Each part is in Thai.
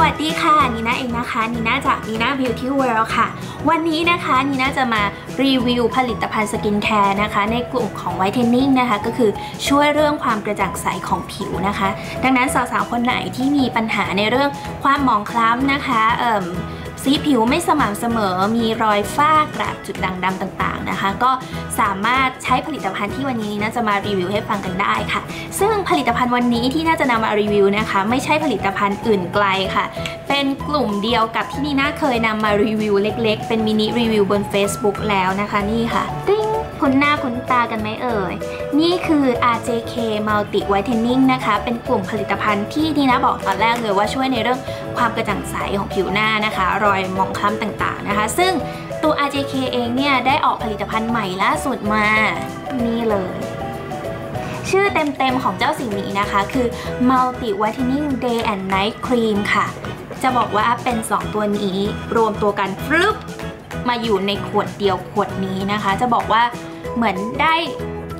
วัสดีค่ะนีน่าเองนะคะนีน่าจากนีน่า Beauty World ค่ะ วันนี้นะคะนีน่าจะมารีวิวผลิตภัณฑ์สกินแคร์นะคะ ในกลุ่มของไวท์เทนนิ่งนะคะ ก็คือช่วยเรื่องความกระจ่างใสของผิวนะคะ ดังนั้นสาวๆคนไหนที่มีปัญหาในเรื่องความหมองคล้ำนะคะเอ่ม สีผิวไม่สม่ำเสมอ มีรอยฝ้ากระจุดด่างดำต่างๆนะคะ ก็สามารถใช้ผลิตภัณฑ์ที่วันนี้น่าจะมารีวิวให้ฟังกันได้ค่ะ ซึ่งผลิตภัณฑ์วันนี้ที่น่าจะนำมารีวิวนะคะ ไม่ใช่ผลิตภัณฑ์อื่นไกลค่ะ เป็นกลุ่มเดียวกับที่นีน่าเคยนำมารีวิวเล็ก ๆ เป็นมินิรีวิวบน Facebook แล้วนะคะนี่ค่ะติ้ง คุ้นหน้าคุ้นตากันไหมเอ่ย นี่คือ RJK Multi Whitening นะคะ เป็นกลุ่มผลิตภัณฑ์ที่นีน่าบอกตอนแรกเลยว่าช่วยในเรื่องความกระจ่างใสของผิวหน้านะคะ รอยหมองคล้ำต่างๆนะคะ ซึ่งตัว RJK เองเนี่ย ได้ออกผลิตภัณฑ์ใหม่ล่าสุดมา นี่เลยชื่อเต็มๆของเจ้าสิ่งนี้นะคะ คือ Multi Whitening Day and Night Cream ค่ะ จะบอกว่าเป็น 2 ตัวนี้ รวมตัวกันฟรึบมาอยู่ในขวดเดียวขวดนี้นะคะ จะบอกว่า เหมือนได้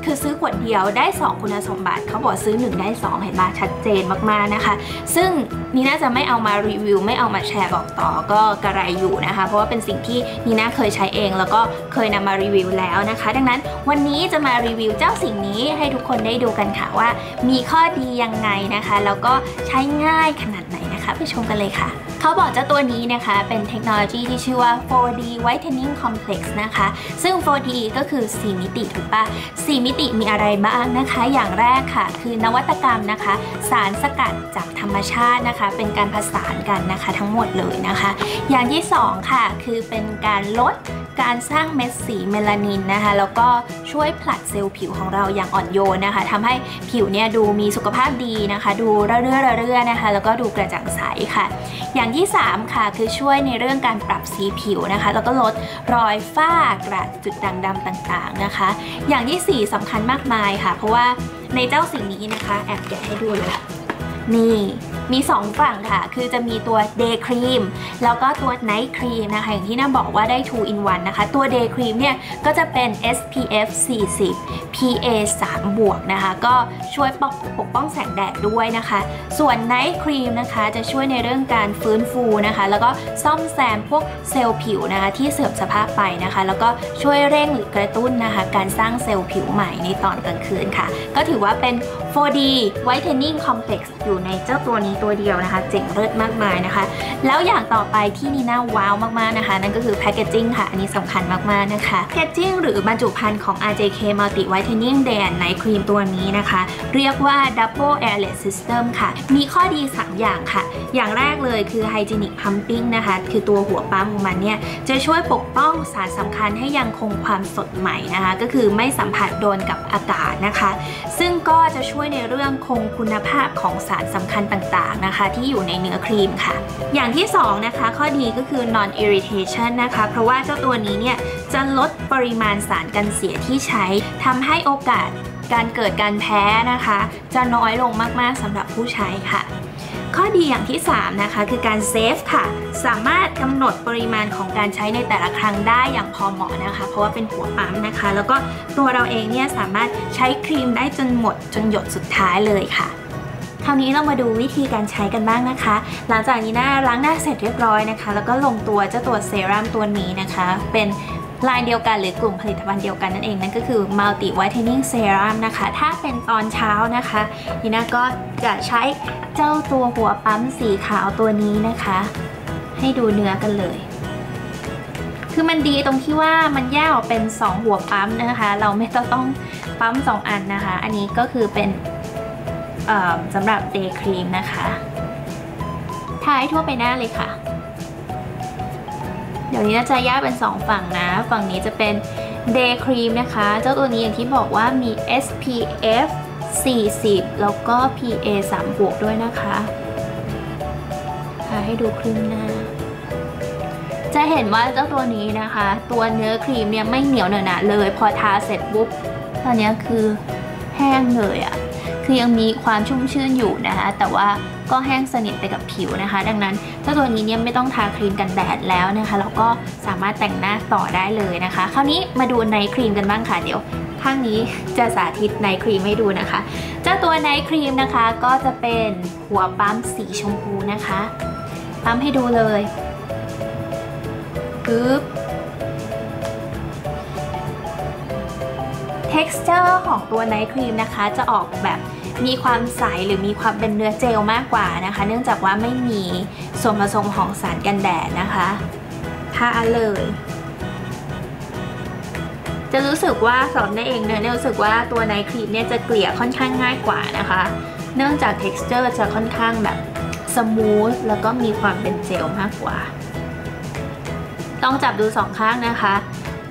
คือซื้อขวดเดียวได้ 2 คุณสมบัติ เขาบอกซื้อ 1 ได้ 2 เห็นปะชัดเจนมากๆนะคะ ซึ่งนี่น่าจะไม่เอามารีวิว ไม่เอามาแชร์บอกต่อก็กระไรอยู่นะคะ เพราะว่าเป็นสิ่งที่นี่น่าเคยใช้เอง แล้วก็เคยนำมารีวิวแล้วนะคะ ดังนั้นวันนี้จะมารีวิวเจ้าสิ่งนี้ให้ทุกคนได้ดูกันค่ะว่า มีข้อดียังไงนะคะ แล้วก็ใช้ง่ายขนาดไหนนะคะ ไปชมกันเลยค่ะเขาบอกเจ้าตัวนี้นะคะเป็นเทคโนโลยีที่ชื่อว่า 4D Whitening Complex นะคะ ซึ่ง 4D ก็คือ 4 มิติถูกปะ4มิติมีอะไรบ้างนะคะ อย่างแรกค่ะ คือนวัตกรรมนะคะ สารสกัดจากธรรมชาตินะคะ เป็นการผสานกันนะคะทั้งหมดเลยนะคะ อย่างที่ 2 ค่ะ คือเป็นการลด การสร้างเม็ดสีเมลานินนะคะ แล้วก็ช่วยผลัดเซลล์ผิวของเราอย่างอ่อนโยนนะคะทำให้ผิวเนี่ยดูมีสุขภาพดีนะคะ ดูเรื่อยๆเรื่อยๆนะคะ แล้วก็ดูกระจ่างใสค่ะ อย่างที่ 3 ค่ะคือช่วยในเรื่องการปรับสีผิวนะคะ แล้วก็ลดรอยฝ้ากระจุดด่างดำต่างๆนะคะ อย่างที่ 4สำคัญมากมายค่ะ เพราะว่าในเจ้าสิ่งนี้นะคะ แอบแกะให้ดูเลยนี่ มี 2 ฝั่งค่ะ คือจะมีตัว Day Cream แล้วก็ตัว Night Cream นะคะ อย่างที่น่าบอกว่าได้ 2 in 1 นะคะ ตัว Day Cream เนี่ย ก็จะเป็น SPF 40 PA 3 บวกนะคะ ก็ช่วยปกปกป้องแสงแดดด้วยนะคะ ส่วน Night Cream นะคะ จะช่วยในเรื่องการฟื้นฟูนะคะ แล้วก็ซ่อมแซมพวกเซลล์ผิวนะคะ ที่เสื่อมสภาพไปนะคะ แล้วก็ช่วยเร่งหรือกระตุ้นนะคะ การสร้างเซลล์ผิวใหม่ในตอนกลางคืนค่ะ ก็ถือว่าเป็น 4D Whitening Complex อยู่ในเจ้าตัวนี้ตัวเดียวนะคะ เจ๋งเลิศมากมายนะคะ แล้วอย่างต่อไปที่นีน่าว้าวมากๆนะคะ นั่นก็คือแพคเกจจิ้งค่ะ อันนี้สำคัญมากๆนะคะแพคเกจจิ้งหรือบรรจุภัณฑ์ของ RJK Multi Whitening Day and Night Cream ตัวนี้นะคะ เรียกว่า Double Airless System ค่ะ มีข้อดี 3 อย่างค่ะ อย่างแรกเลยคือ Hygienic Pumping นะคะ คือตัวหัวปั๊มของมันเนี่ยจะช่วยปกป้องสารสำคัญให้ยังคงความสดใหม่นะคะ ก็คือไม่สัมผัสโดนกับอากาศนะคะ ซึ่งก็จะช่วยในเรื่องคงคุณภาพของสารสำคัญต่างๆนะคะ ที่อยู่ในเนื้อครีมค่ะ อย่างที่2นะคะข้อดีก็คือ non irritation นะคะ เพราะว่าเจ้าตัวนี้เนี่ยจะลดปริมาณสารกันเสียที่ใช้ทำให้โอกาสการเกิดการแพ้นะคะ จะน้อยลงมากๆสำหรับผู้ใช้ค่ะข้อดีอย่างที่ 3 นะคะ คือการเซฟค่ะ สามารถกำหนดปริมาณของการใช้ในแต่ละครั้งได้อย่างพอเหมาะนะคะ เพราะว่าเป็นหัวปั๊มนะคะ แล้วก็ตัวเราเองเนี่ยสามารถใช้ครีมได้จนหมดจนหยดสุดท้ายเลยค่ะ คราวนี้เรามาดูวิธีการใช้กันบ้างนะคะ หลังจากนี้หน้าล้างหน้าเสร็จเรียบร้อยนะคะ แล้วก็ลงตัวเจ้าตัวเซรั่มตัวนี้นะคะ เป็นลายเดียวกันหรือกลุ่มผลิตภัณฑ์เดียวกันนั่นเองนั่นก็คือ Multi Whitening Serum นะคะ ถ้าเป็นตอนเช้านะคะนีน่าก็จะใช้เจ้าตัวหัวปั๊มสีขาวตัวนี้นะคะ ให้ดูเนื้อกันเลย คือมันดีตรงที่ว่ามันแยกออกเป็น 2 หัวปั๊มนะคะ เราไม่ต้องปั๊ม 2 อันนะคะ อันนี้ก็คือเป็น สำหรับ Day Cream นะคะทาให้ทั่วไปหน้าเลยค่ะ เดี๋ยวนี้จะแยกเป็น 2 ฝั่งนะ ฝั่งนี้จะเป็น Day Cream นะคะ เจ้าตัวนี้อย่างที่บอกว่ามี SPF 40 แล้วก็ PA 3บวกด้วยนะคะทาให้ดูครึ่งหน้า จะเห็นว่าเจ้าตัวนี้นะคะ ตัวเนื้อครีมเนี่ยไม่เหนียวเหนอะหนะเลย พอทาเสร็จปุ๊บตอนนี้คือแห้งเลยอะ คือยังมีความชุ่มชื่นอยู่นะคะ แต่ว่าก็แห้งสนิทไปกับผิวนะคะ ดังนั้นเจ้าตัวนี้เนี่ยไม่ต้องทาครีมกันแดดแล้วนะคะแล้วก็สามารถแต่งหน้าต่อได้เลยนะคะ คราวนี้มาดูไนครีมกันบ้างค่ะเดี๋ยวข้างนี้จะสาธิตไนท์ครีมให้ดูนะคะ เจ้าตัวไนท์ครีมนะคะก็จะเป็นหัวปั๊มสีชมพูนะคะ ปั๊มให้ดูเลยปึ๊บ texture ของตัวไนท์ครีมนะคะ จะออกแบบมีความใสหรือมีความเป็นเนื้อเจลมากกว่านะคะ เนื่องจากว่าไม่มีส่วนผสมของสารกันแดดนะคะทาเลย จะรู้สึกว่าสอนได้เองเนยรู้สึกว่าตัวไนท์ครีมเนี่ยจะเกลี่ยค่อนข้างง่ายกว่านะคะ เนื่องจาก texture จะค่อนข้างแบบสมูทแล้วก็มีความเป็นเจลมากกว่า ต้องจับดูสองข้างนะคะ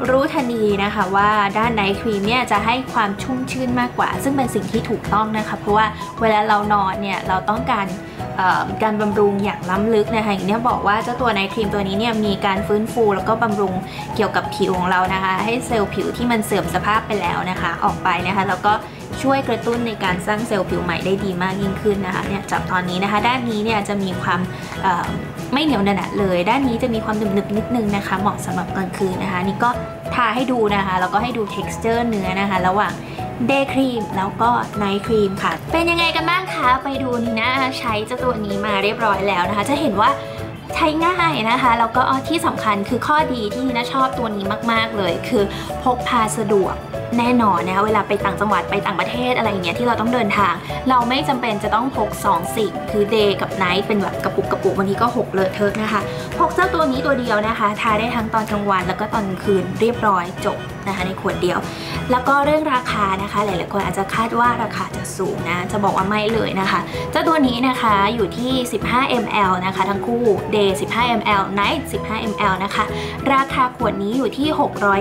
รู้ทันทีนะคะว่าด้านไนท์ครีมเนี่ยจะให้ความชุ่มชื่นมากกว่า ซึ่งเป็นสิ่งที่ถูกต้องนะคะเพราะว่าเวลาเรานอนเนี่ยเราต้องการการบำรุงอย่างล้ำลึกนะคะอย่างนี้บอกว่าเจ้าตัวไนท์ครีมตัวนี้เนี่ยมีการฟื้นฟูแล้วก็บำรุงเกี่ยวกับผิวของเรานะคะ ให้เซลล์ผิวที่มันเสื่อมสภาพไปแล้วนะคะ ออกไปนะคะแล้วก็ช่วยกระตุ้นในการสร้างเซลล์ผิวใหม่ได้ดีมากยิ่งขึ้นนะคะเนี่ยจากตอนนี้นะคะ ด้านนี้เนี่ยจะมีความ ไม่เหนียวหนะเลย ด้านนี้จะมีความหนึบๆนิดนึงนะคะ เหมาะสำหรับกลางคืนนะคะ นี่ก็ทาให้ดูนะคะ แล้วก็ให้ดู texture เนื้อนะคะ ระหว่างเดย์ครีมแล้วก็ไนท์ครีมค่ะ เป็นยังไงกันบ้างคะ ไปดูนี่นะใช้เจ้าตัวนี้มาเรียบร้อยแล้วนะคะ จะเห็นว่าใช้ง่ายนะคะ แล้วก็ที่สำคัญคือข้อดีที่น่าชอบตัวนี้มาก ๆ เลย คือพกพาสะดวก แน่นอนนะคะเวลาไปต่างจังหวัดไปต่างประเทศอะไรอย่างเงี้ยที่เราต้องเดินทาง เราไม่จำเป็นจะต้องพก 2 สิ่ง คือเดย์กับไนท์เป็นแบบกระปุกกระปุกบางทีก็หกเลอะเทอะนะคะ พกเจ้าตัวนี้ตัวเดียวนะคะ ทาได้ทั้งตอนกลางวันแล้วก็ตอนคืนเรียบร้อยจบนะคะในขวดเดียว แล้วก็เรื่องราคานะคะ หลายๆคนอาจจะคาดว่าราคาจะสูงนะ จะบอกว่าไม่เลยนะคะ เจ้าตัวนี้นะคะอยู่ที่ 15 ml นะคะ ทั้งคู่ day 15 ml night 15 ml นะคะ ราคาขวดนี้อยู่ที่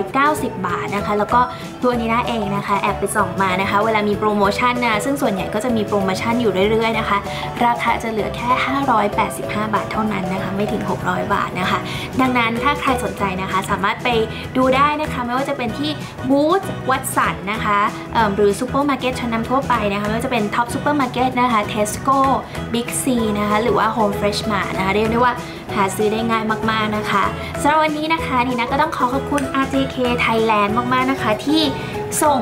690 บาทนะคะ แล้วก็ตัวนี้นะเองนะคะ แอบไปส่องมานะคะ เวลามีโปรโมชั่นนะ ซึ่งส่วนใหญ่ก็จะมีโปรโมชั่นอยู่เรื่อยๆนะคะ ราคาจะเหลือแค่ 585 บาทเท่านั้นนะคะ ไม่ถึง 600 บาทนะคะ ดังนั้นถ้าใครสนใจนะคะ สามารถไปดูได้นะคะ ไม่ว่าจะเป็นที่บูธวัดสันนะคะหรือซูเปอร์มาร์เก็ตชั้นนำทั่วไปนะคะไม่ว่าจะเป็นท็อปซูเปอร์มาร์เก็ตนะคะเทสโก้บิ๊กซีนะคะหรือว่าโฮมเฟรชมานะคะเรียกได้ว่าหาซื้อได้ง่ายมากๆนะคะสำหรับวันนี้นะคะนี่นะก็ต้องขอขอบคุณ RJK Thailand มากๆนะคะ ที่ส่ง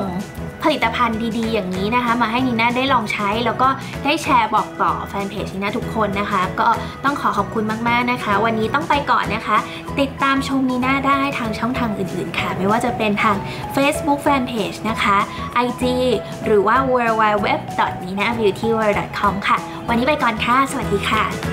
ผลิตภัณฑ์ดีๆ อย่างนี้นะคะ มาให้นีน่าได้ลองใช้แล้วก็ได้แชร์บอกต่อแฟนเพจนีน่าทุกคนนะคะ ก็ต้องขอขอบคุณมากๆนะคะ วันนี้ต้องไปก่อนนะคะ ติดตามชมนีน่าได้ทางช่องทางอื่นๆค่ะ ไม่ว่าจะเป็นทาง Facebook Fanpage นะคะ IG หรือว่า w w w n i n a b e a u t y w o r l d c o m ค่ะ วันนี้ไปก่อนค่ะ สวัสดีค่ะ